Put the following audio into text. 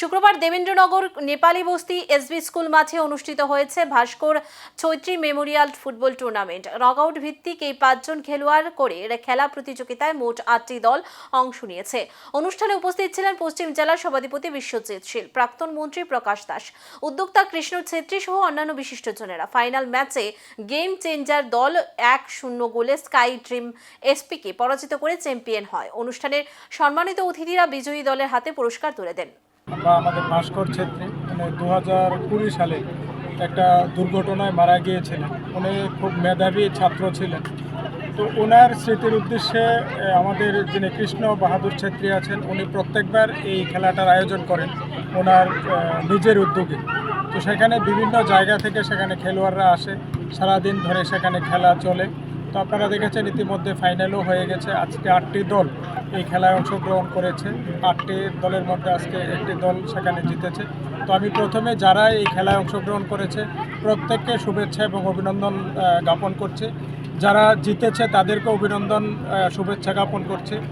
শুক্রবার দেবেন্দ্রনগর, নেপালি বস্তি SB school মাঠে অনুষ্ঠিত হয়েছে Bhaskar Chaitri memorial football tournament. Knockout ভিত্তিক এই পাঁচজন খেলোয়াড় করে খেলা প্রতিযোগিতায় মোট আটটি দল অংশ নিয়েছে। অনুষ্ঠানে উপস্থিত ছিলেন পশ্চিম জেলার সভাধিপতি বিশ্বজিৎ শীল, প্রাক্তন মন্ত্রী প্রকাশ দাস, উদ্যোক্তা কৃষ্ণ ছেত্রী সহ অন্যান্য বিশিষ্টজনেরা। ফাইনাল ম্যাচে গেম চেঞ্জার দল এক শূন্য গোলে স্কাই ড্রিম এসপিকে পরাজিত করে চ্যাম্পিয়ন হয়। অনুষ্ঠানের সম্মানিত অতিথিরা বিজয়ী দলের হাতে পুরস্কার তুলে দেন। আমরা আমাদের ভাস্কর ছেত্রী মানে দু হাজার কুড়ি সালে একটা দুর্ঘটনায় মারা গিয়েছিলেন। উনি খুব মেধাবী ছাত্র ছিলেন। তো ওনার স্মৃতির উদ্দেশ্যে আমাদের যিনি কৃষ্ণ বাহাদুর ছেত্রী আছেন, উনি প্রত্যেকবার এই খেলাটার আয়োজন করেন ওনার নিজের উদ্যোগে। তো সেখানে বিভিন্ন জায়গা থেকে সেখানে খেলোয়াড়রা আসে, সারাদিন ধরে সেখানে খেলা চলে। তো আপনারা দেখেছেন ইতিমধ্যে ফাইনালও হয়ে গেছে। আজকে আটটি দল এই খেলায় অংশগ্রহণ করেছে। আটটি দলের মধ্যে আজকে একটি দল সেখানে জিতেছে। তো আমি প্রথমে যারা এই খেলায় অংশগ্রহণ করেছে, প্রত্যেককে শুভেচ্ছা এবং অভিনন্দন জ্ঞাপন করছে। যারা জিতেছে তাদেরকে অভিনন্দন শুভেচ্ছা জ্ঞাপন করছি।